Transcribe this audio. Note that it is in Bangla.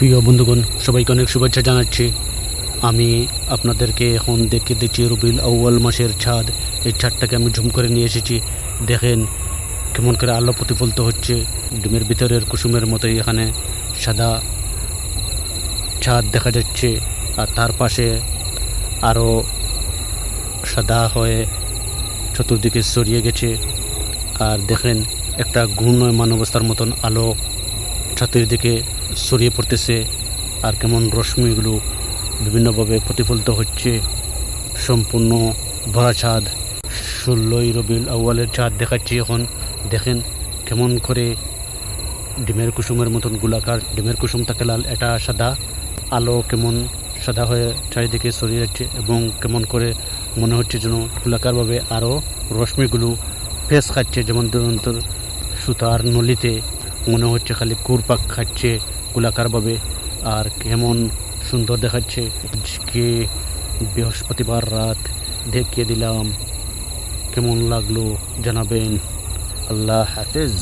প্রিয় বন্ধুগণ, সবাইকে অনেক শুভেচ্ছা জানাচ্ছি। আমি আপনাদেরকে এখন দেখে দিচ্ছি রবিল আউয়াল মাসের ছাদ। এই ছাদটাকে আমি ঝুম করে নিয়ে এসেছি। দেখেন কেমন করে আলো প্রতিফলিত হচ্ছে। ডিমের ভিতরের কুসুমের মতোই এখানে সাদা ছাদ দেখা যাচ্ছে। আর তার পাশে আরও সাদা হয়ে চতুর্দিকে ছড়িয়ে গেছে। আর দেখেন একটা ঘূর্ণয়মান অবস্থার মতন আলো ছাতের দিকে ছড়িয়ে পড়তেছে আর কেমন রশ্মিগুলো বিভিন্নভাবে প্রতিফলিত হচ্ছে। সম্পূর্ণ ভরা ছাদ। ষোলোই রবিউল আউয়ালের চাঁদ দেখাচ্ছি এখন। দেখেন কেমন করে ডিমের কুসুমের মতন গোলাকার, ডিমের কুসুম থাকে লাল, এটা সাদা। আলো কেমন সাদা হয়ে চারিদিকে ছড়িয়ে যাচ্ছে এবং কেমন করে মনে হচ্ছে যেন গোলাকারভাবে আরও রশ্মিগুলো ফেস খাচ্ছে যেমন ধরুন তোর সুতার নলিতে। মনে হচ্ছে খালি কুরপাক খাচ্ছে গোলাকারভাবে আর কেমন সুন্দর দেখাচ্ছে। আজকে বৃহস্পতিবার রাত, দেখিয়ে দিলাম। কেমন লাগল জানাবেন। আল্লাহ হাফেজ।